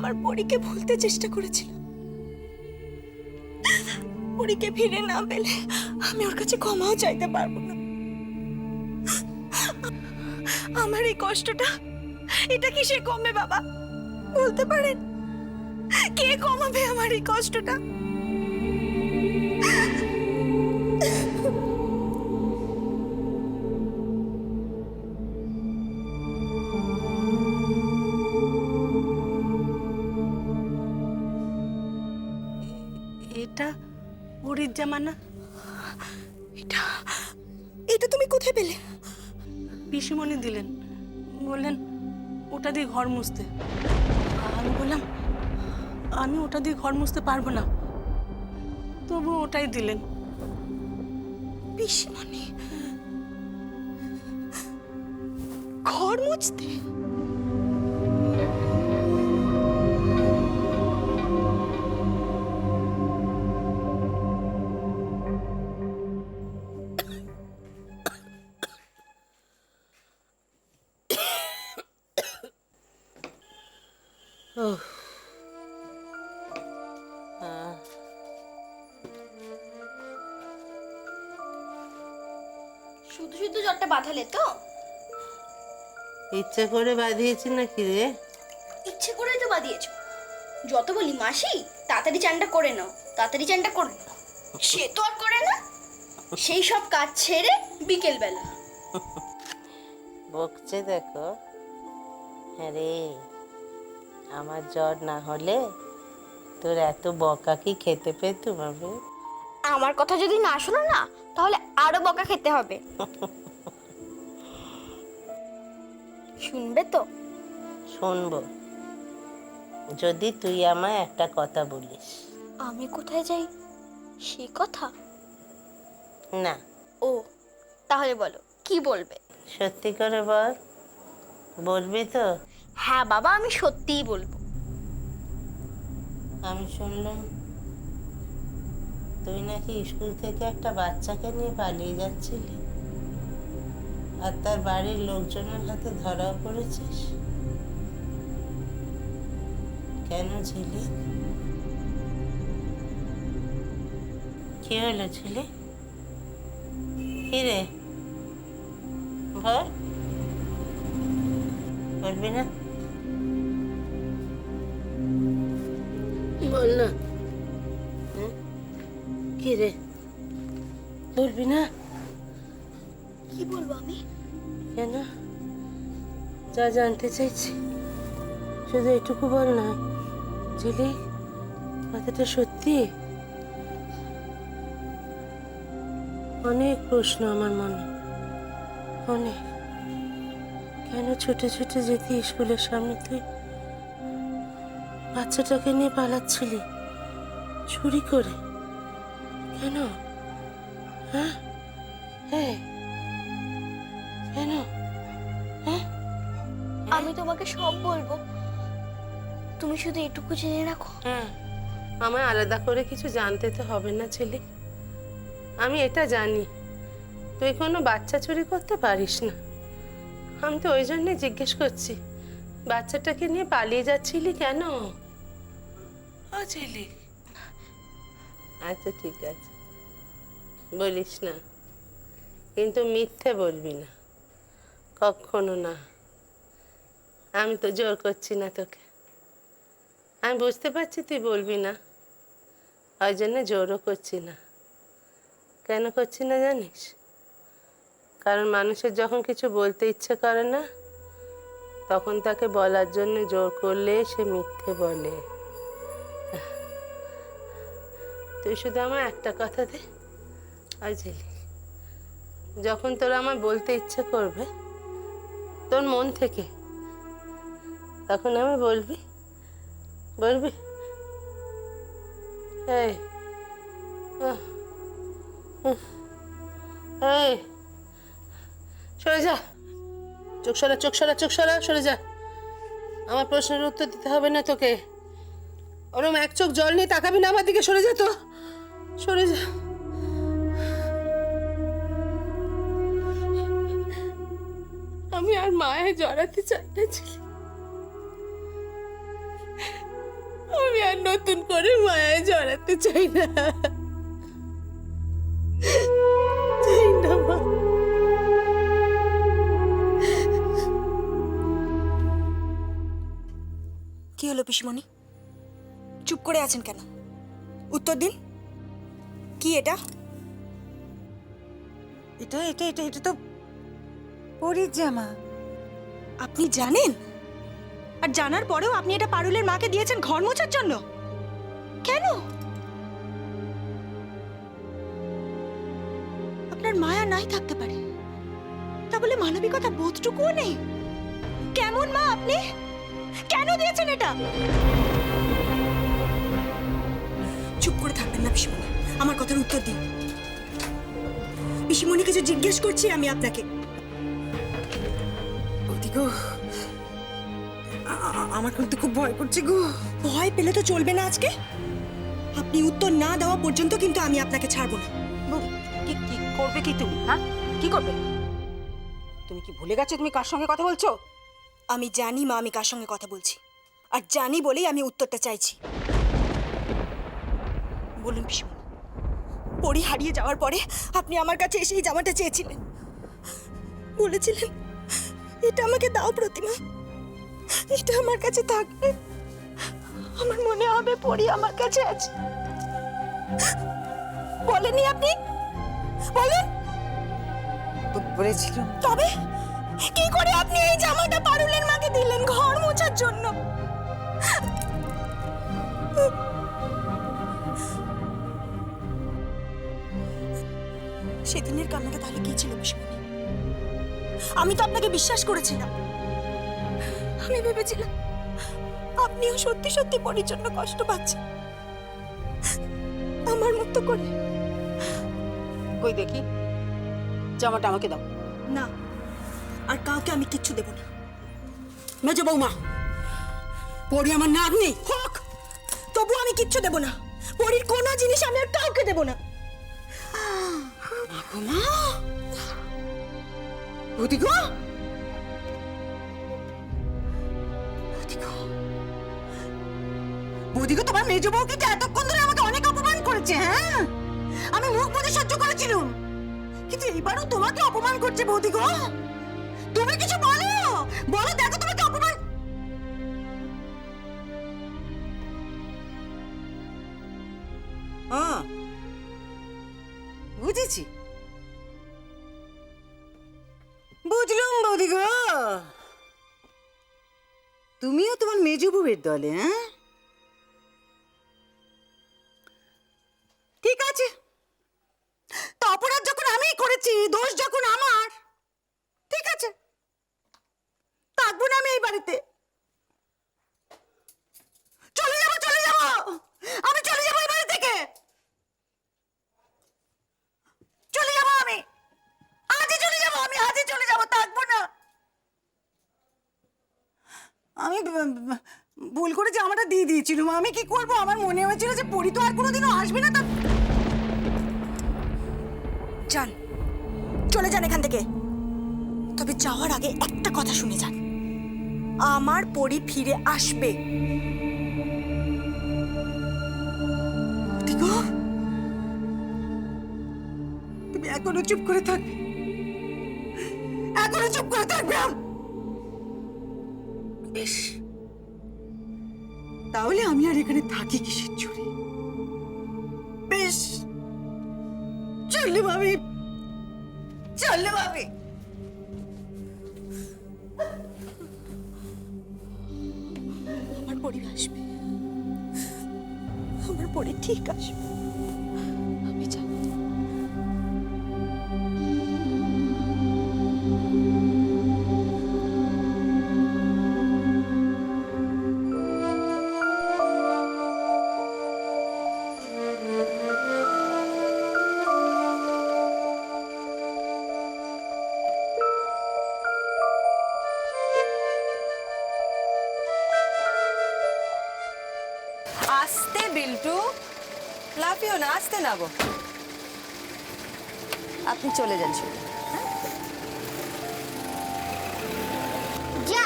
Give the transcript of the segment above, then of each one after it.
আমার পরীকে ভুলতে চেষ্টা করেছিলাম পরীকে ফিরে না পেলে আমি ওর কাছে ক্ষমাও চাইতে পারব না। আমার এই কষ্টটা, এটা কি সে কমবে বাবা? বলতে পারেন? কে কমাবে আমার এই কষ্টটা? বুড়ির জামা না এটা এটা তুমি কোথায় পেলে? পিসিমণি দিলেন। বললেন ওটা দিয়ে ঘর মুছতে। আমি বললাম আমি ওটা দিয়ে ঘর মুছতে পারব না। তবু ওটাই দিলেন। পিসিমণি ঘর মুছতে? ইচ্ছে করে বাঁধিয়েছি নাকি রে? ইচ্ছে করেই তো বাঁধিয়েছো। যত বলি মাসি তাড়াতাড়ি চানটা করে নাও তাড়াতাড়ি চানটা করে নাও। সে তো আর করে না সেই সব কাজ ছেড়ে বিকেল বেলা বকছে দেখো। হ্যাঁ রে আমার জ্বর না হলে তোর এত বকা কি খেতে পেতুম আমি? আমার কথা যদি না শোনো না তাহলে আরও বকা খেতে হবে। শুনবে তো? শুনব। যদি তুই আমায় একটা কথা বলিস। আমি কোথায় যাই? সে কথা? না। ও তাহলে বলো কি বলবে? সত্যি করে বল। বলবি তো? হ্যাঁ বাবা আমি সত্যিই বলব। আমি শুনলাম তুই নাকি স্কুল থেকে একটা বাচ্চাকে নিয়ে পালিয়ে যাচ্ছিলি? আর তার বাড়ির লোকজনের হাতে ধরাও পড়েছিস? কেন ছিলি? কি হলো ছিলি? কি রে বল। বলবি না? বল না। হ্যাঁ? কি রে বলবি না? যা জানতে চাইছি, শুধু এটুকু বল না, ঝিলি, কথাটা সত্যি? অনেক প্রশ্ন আমার মনে, অনেক। কেন ছুটে ছুটে যেতে স্কুলের সামনে তুই? বাচ্চাটাকে নিয়ে পালাচ্ছিলি, চুরি করে। কেন? হ্যাঁ? হ্যাঁ? কেন? হ্যাঁ? আমি তোমাকে সব বলব। তুমি শুধু এটুকু জেনে রাখো। হ্যাঁ আমায় আলাদা করে কিছু জানতে তো হবে না ছেলে। আমি এটা জানি তুই কোনো বাচ্চা চুরি করতে পারিস না। আমি তো ওই জন্যে জিজ্ঞেস করছি বাচ্চাটাকে নিয়ে পালিয়ে যাচ্ছিলি কেন? ও ছেলে। আচ্ছা ঠিক আছে। বলিস না কিন্তু মিথ্যে বলবি না। কখনো না। আমি তো জোর করছি না তোকে। আমি বুঝতে পারছি তুই বলবি না। ওই জন্য জোরও করছি না। কেন করছি না জানিস? কারণ মানুষের যখন কিছু বলতে ইচ্ছে করে না, তখন তাকে বলার জন্য জোর করলে সে মিথ্যে বলে। তুই শুধু আমার একটা কথা দে ঝিলি যখন তোরা আমার বলতে ইচ্ছে করবে, তোর মন থেকে তখন আমি বলবি বলবি? এই এই, সরে যা। চোখ সরা চোখ সরা চোখ সরা, সরে যা। আমার প্রশ্নের উত্তর দিতে হবে না তোকে। ওরম এক চোখ জল নিয়ে তাকাবি না আমার দিকে, সরে যা তো। সরে যা। আমি আর মায়ে জড়াতে চাই না নতুন করে মায়ায় জড়াতে চাই না। চাই না মা। কি হলো পিসমণি? চুপ করে আছেন কেন? উত্তর দিন। কি এটা? এটা এটা এটা এটা তো পরীর জামা। আপনি জানেন? আর জানার পরেও আপনি এটা পারুলের মাকে দিয়েছেন ঘর মোছার জন্য? কেন? আপনার মায়া নাই থাকতে পারে। তা বলে মানবিকতা বোধটুকুও নেই। কেমন মা আপনি? কেন দিয়েছেন এটা? চুপ করে থাকবেন না পিসিমণি। আমার কথার উত্তর দিন। পিসিমণি কিছু জিজ্ঞেস করছি আমি আপনাকে। গো আমার কিন্তু খুব ভয় করছে গো। ভয় পেলে তো চলবে না আজকে? আপনি উত্তর না দেওয়া পর্যন্ত কিন্তু আমি আপনাকে ছাড়বো না। কি কি করবে কি তুমি হ্যাঁ? কি করবে? তুমি কি ভুলে গেছো তুমি কার সঙ্গে কথা বলছো? আমি জানি মা আমি কার সঙ্গে কথা বলছি। আর জানি বলেই আমি উত্তরটা চাইছি। বলুন পিসমণি পরি হারিয়ে যাওয়ার পরে আপনি আমার কাছে এসে এই জামাটা চেয়েছিলেন। বলেছিলেন এটা আমাকে দাও প্রতিমা। এটা আমার কাছে থাকবে। আমার মনে হবে পরি আমার কাছে আছে। বলেননি আপনি? বলেন। ব- বলেছিলাম তবে কি করে আপনি এই জামাটা পারুলের মাকে দিলেন ঘর মোছার জন্য? সেদিনের কান্নাটা তাহলে কি ছিল বিষ্ণু আমি তো আপনাকে বিশ্বাস করেছিলাম। আমি ভেবেছিলাম আপনিও সত্যি সত্যি পরির জন্য কষ্ট পাচ্ছেন। আমার মতো করে। কই দেখি? জামাটা আমাকে দাও। না আর কাউকে আমি কিচ্ছু দেব না। মেজো বৌমা পরি আমার নাতনি হোক তবু আমি কিচ্ছু দেব না। পরির কোনো জিনিস আমি আর কাউকে দেব না। মা গো বৌদি গো তোমার মেজো বউ কিন্তু এতক্ষণ ধরে আমাকে অনেক অপমান করেছে হ্যাঁ? আমি মুখ বুঝে সহ্য করেছিলাম। কিন্তু এবারও তোমাকে অপমান করছে বৌদি গো। তুমি কিছু বলো? বলো, দেখো তোমাকে অপমান বুঝেছি। বুঝলাম বৌদি গো। তুমিও তোমার মেজো বউয়ের দলে হ্যাঁ? ঠিক আছে। তো অপরাধ যখন আমিই করেছি, দোষ যখন আমার, ঠিক আছে? থাকব না আমি এই বাড়িতে। চলে যাব চলে যাব! আমি চলে যাব এই বাড়ি থেকে! চলে যাব আমি! আজই চলে যাব আমি, আজই চলে যাব, থাকব না। আমি ভুল করে জামাটা দিয়ে দিয়েছিলাম আমি কি করব? আমার মনে হয়েছিল যে পরি তো আর কোনোদিনও আসবে না, তা যান চলে যান এখান থেকে। তবে যাওয়ার আগে একটা কথা শুনে যান। আমার পরি ফিরে আসবে। তুমি এখনও চুপ করে থাকবে এখনও চুপ করে থাকবে। বেশ। তাহলে আমি আর এখানে থাকি কিসের চুরি? বেশ। চললে ভাবি। চললে ভাবি। আমার পরি আসবে। আমার পরি ঠিক আসবে। আস্তে বিল্টু। লাফিও না আস্তে নাবো। আপনি চলে যান শুধু। যা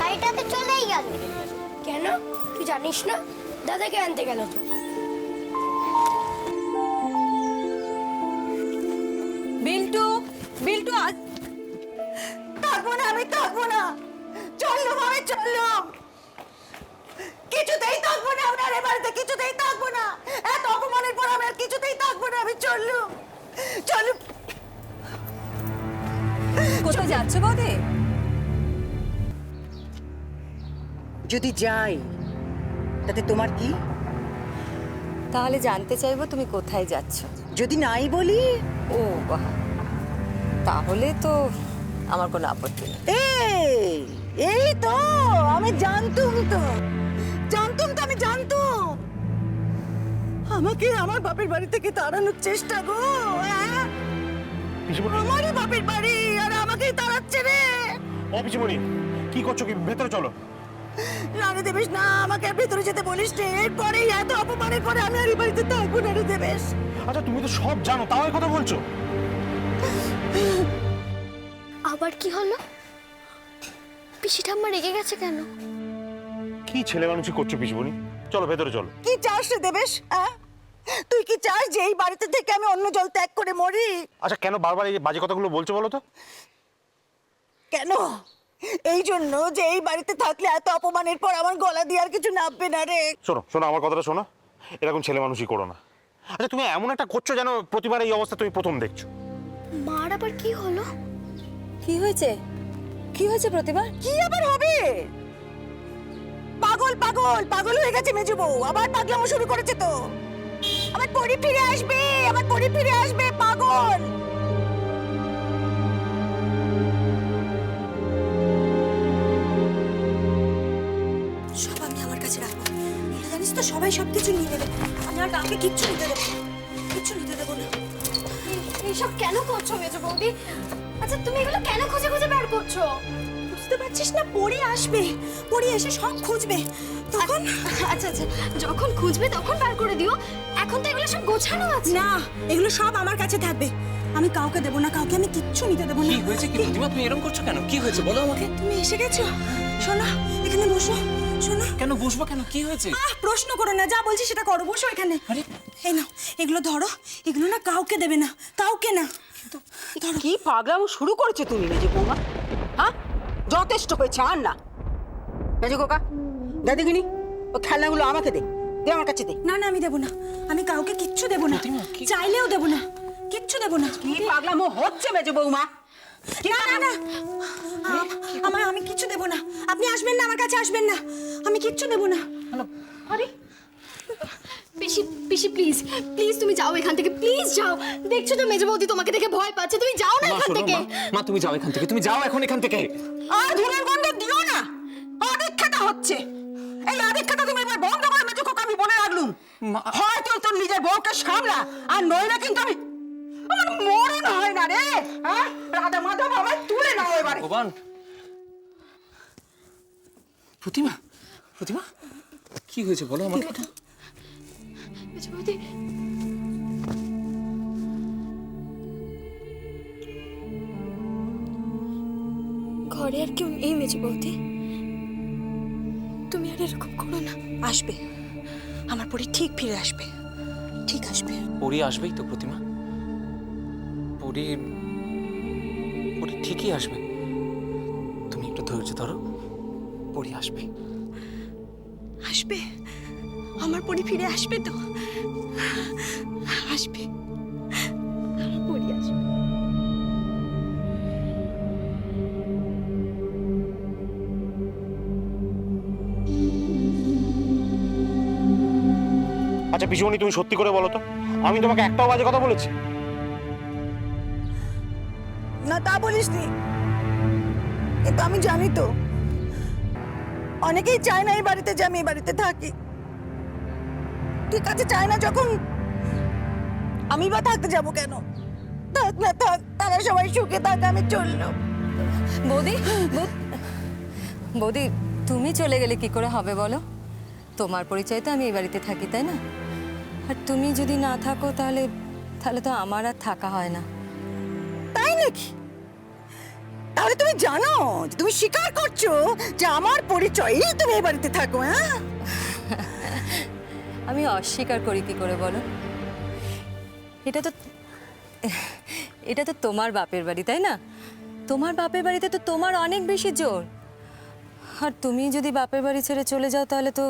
গাড়িটাতে চলেই গেল। কেন? তুই জানিস না? দাদাকে আনতে গেল তো। বিল্টু বিল্টু থাকব না আমি থাকব না। চললুম আমি চললুম কিছুতেই থাকব না আপনার এ বাড়িতে কিছুতেই থাকব না এত অপমানের পর আমি আর কিছুতেই চললুম চলুম কোথায় যাচ্ছ বৌদি? যদি যাই তাতে তোমার কি? তাহলে জানতে চাইব তুমি কোথায় যাচ্ছ। যদি নাই বলি? ও বাহ। তাহলে তো আমার কোনো আপত্তি নেই। এই এই তো আমি জানতুম তো। আমাকে আমার বাপের বাড়ি থেকে তাড়ানোর চেষ্টা গো হ্যাঁ? আমারই বাপের বাড়ি আর আমাকেই তাড়াচ্ছে রে। ও পিসিমণি কি করছ কি? ভেতরে চলো। না রে দেবেশ না আমাকে আর ভেতরে যেতে বলিস রে এরপরে এত অপমানের পরে আমি আর এই বাড়িতে থাকব না রে দেবেশ। আচ্ছা তুমি তো সব জানো তাও কথা বলছো? আবার কি হলো? পিসি ঠাম্মা রেগে গেছে কেন? কি ছেলে মানুষই করছ পিসিমণি? চলো ভেতরে চলো। কি চাস রে দেবেশ হ্যাঁ? তুই কি চাস যে এই বাড়িতে থেকে আমি অন্য জল ত্যাগ করে মরি? আচ্ছা কেন বারবার এই বাজে কথাগুলো বলছো বলো তো? কেন? এই জন্য যে এই বাড়িতে থাকলে এত অপমানের পর আমার গলা দিয়ে আর কিছু নাববে না রে। শোনো শোনো আমার কথাটা শোনো। এরকম ছেলে মানুষই করো না। আচ্ছা তুমি এমন একটা করছ যেন প্রতিবার এই অবস্থা তুমি প্রথম দেখছ? মার আবার কি হলো? কি হয়েছে? কি হয়েছে প্রতিভা কি আবার হবে? পাগল পাগল পাগল হয়ে গেছে মেজু বউ। আবার পাগলামো শুরু করেছে তো। আমার পরি ফিরে আসবে, আমার পরি ফিরে আসবে, পাগল! সব আমি আমার কাছে রাখব। জানিস তো, সবাই সব কিছু নিয়ে নেবে আমি আর কাউকে কিচ্ছু নিতে দেবো। কিচ্ছু নিতে দেবো না। এইসব কেন করছ মেজো বৌদি? আচ্ছা তুমি এগুলো কেন খুঁজে খুঁজে বের করছ? বুঝতে পারছিস না পড়ে আসবে। পড়ে এসে সব খুঁজবে। তখন আচ্ছা আচ্ছা যখন খুঁজবে তখন বার করে দিও। এখন তো এগুলো সব গোছানো আছে। না এগুলো সব আমার কাছে থাকবে। আমি কাউকে দেবো না কাউকে আমি কিচ্ছু নিতে দেবো না। কি হয়েছে কি প্রতিমা তুমি এরকম করছ কেন? কি হয়েছে? বলো আমাকে। তুমি এসে গেছো? শোনো এখানে বসো শোনো। কেন বসবো কেন? কি হয়েছে? আহ প্রশ্ন করো না যা বলছি সেটা করো বসো এখানে। আরে। এই নাও এগুলো ধরো এগুলো না কাউকে দেবে না কাউকে না। ধরো। কি পাগলামো শুরু করেছ তুমি মেজে বৌমা? হ্যাঁ? যথেষ্ট হয়েছে আর না। মেজে কোকা দাদিগিনি ও খেলনাগুলো আমাকে দে দে আমার কাছে দে। না না আমি দেবো না। আমি কাউকে কিচ্ছু দেবো না। চাইলেও দেবো না। কিচ্ছু দেবো না। কি পাগলামো হচ্ছে মেজে বৌমা? না না না। আমার আমি কিচ্ছু দেবো না। আপনি আসবেন না আমার কাছে আসবেন না। আমি কিচ্ছু দেবো না। আরে পিসি পিসি প্লিজ প্লিজ তুমি যাও এখান থেকে প্লিজ যাও। দেখছ তো মেজো বৌদি তোমাকে দেখে ভয় পাচ্ছে তুমি যাও না এখান থেকে। মা তুমি যাও এখান থেকে তুমি যাও এখন এখান থেকে। আর ধুনের গন্ধ দিও না অদীক্ষাটা হচ্ছে। এই অদীক্ষাটা তুমি এবার বন্ধ করে মেজে কোকা আমি বলে রাখলুম। মা- হয়তো তোর নিজের বউকে সামলা আর নইলে কিন্তু আমি আমার মরণ হয় না রে হ্যাঁ? রাধা মাধব আমায় তুলে নাও এবারে। ভগবান। প্রতিমা প্রতিমা কি হয়েছে বলো আমাকে? বৌদি ঘরে আর কেউ নেই মেজো বৌদি তুমি আর এরকম করো না। আসবে। আমার পরি ঠিক ফিরে আসবে। ঠিক আসবে। পরি আসবেই তো প্রতিমা। পরি পরি ঠিকই আসবে। তুমি একটু ধৈর্য ধরো। পরি আসবে। আসবে? আমার পরি ফিরে আসবে তো? আসবে। আমার আসবে। আচ্ছা পিসিমণি তুমি সত্যি করে বলো তো। আমি তোমাকে একটাও বাজে কথা বলেছি। না তা বলিস নি কিন্তু আমি জানি তো। অনেকেই চায় না এই বাড়িতে যে আমি এই বাড়িতে থাকি। ঠিক আছে চায় না যখন আমি বা থাকতে যাব কেন? থাক না থাক তারা সবাই সুখে থাক আমি চলল বৌদি বৌদি তুমি চলে গেলে কি করে হবে বলো? তোমার পরিচয় তো আমি এই বাড়িতে থাকি তাই না? আর তুমি যদি না থাকো তাহলে তাহলে তো আমার আর থাকা হয় না। তাই নাকি? তাহলে তুমি জানো তুমি স্বীকার করছ যে আমার পরিচয়ই তুমি এই বাড়িতে থাকো হ্যাঁ? আমি অস্বীকার করি কি করে বলো? এটা তো এটা তো তোমার বাপের বাড়ি তাই না? তোমার বাপের বাড়িতে তো তোমার অনেক বেশি জোর। আর তুমি যদি বাপের বাড়ি ছেড়ে চলে যাও তাহলে তো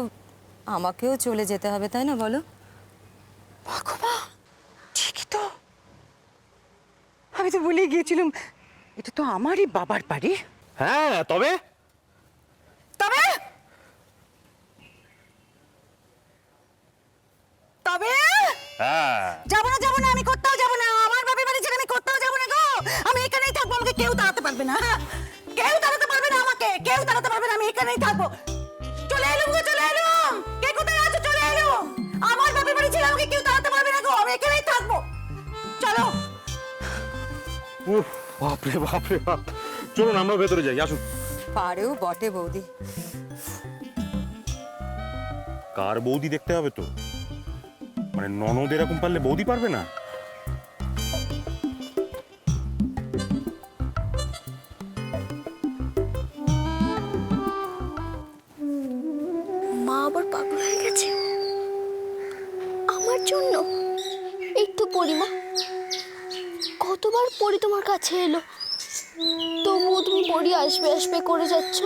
আমাকেও চলে যেতে হবে তাই না বলো? ঠিকই তো। আমি তো ভুলে গিয়েছিলাম। এটা তো আমারই বাবার বাড়ি। হ্যাঁ তবে? তবে? তবে? হ্যাঁ। যাব না যাব না আমি কোথাও যাব না। আমার বাপের বাড়ি কোথাও যাব না গো। আমি এখানেই থাকব আমাকে কেউ তাড়াতে পারবে না। কেউ তাড়াতে পারবে না আমাকে। কেউ তাড়াতে পারবে না আমি এখানেই থাকব। চলে এলুম গো চলে এলুম। কে কোথায় আছো? চলে এলুম। আমার বাপের বাড়ি ছেড়ে আমাকে কেউ তাড়াতে পারবে না গো। আমি এখানেই থাকব। চলো। উফ বাপরে বাপরে বাপ। চলুন আমরা ভেতরে যাই। আসুন। পারেও বটে বৌদি। কার বৌদি দেখতে হবে তো? মানে ননদ এরকম পারলে বৌদি পারবে না? মা আবার হয়ে গেছে। আমার জন্য এই তো কতবার পরি তোমার কাছে এলো? তবুও তুমি পরি আসবে আসবে করে যাচ্ছ।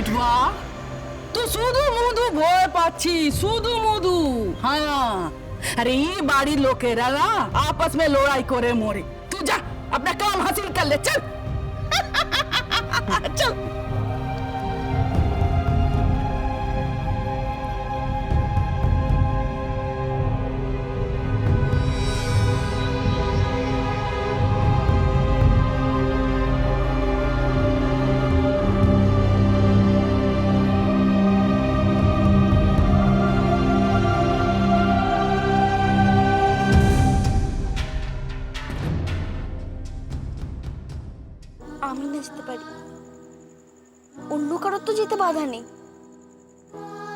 দীপু বিঠুয়া তুই শুধু মধু ভয় পাচ্ছি শুধু মধু হ্যাঁ আরে এই বাড়ির লোকেরা না आपस में लड़ाई করে মরে তুই যা अपना काम हासिल कर ले चल चल কারোর তো যেতে বাধা নেই।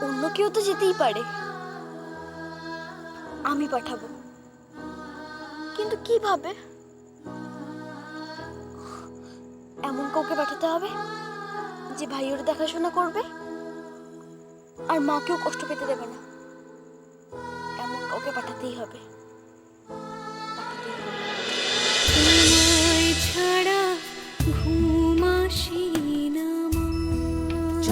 অন্য কেউ তো যেতেই পারে। আমি পাঠাবো। কিন্তু কীভাবে? এমন কাউকে পাঠাতে হবে যে ভাইয়ের দেখাশোনা করবে আর মাকেও কষ্ট পেতে দেবে না। এমন কাউকে পাঠাতেই হবে। পাঠাতেই হবে।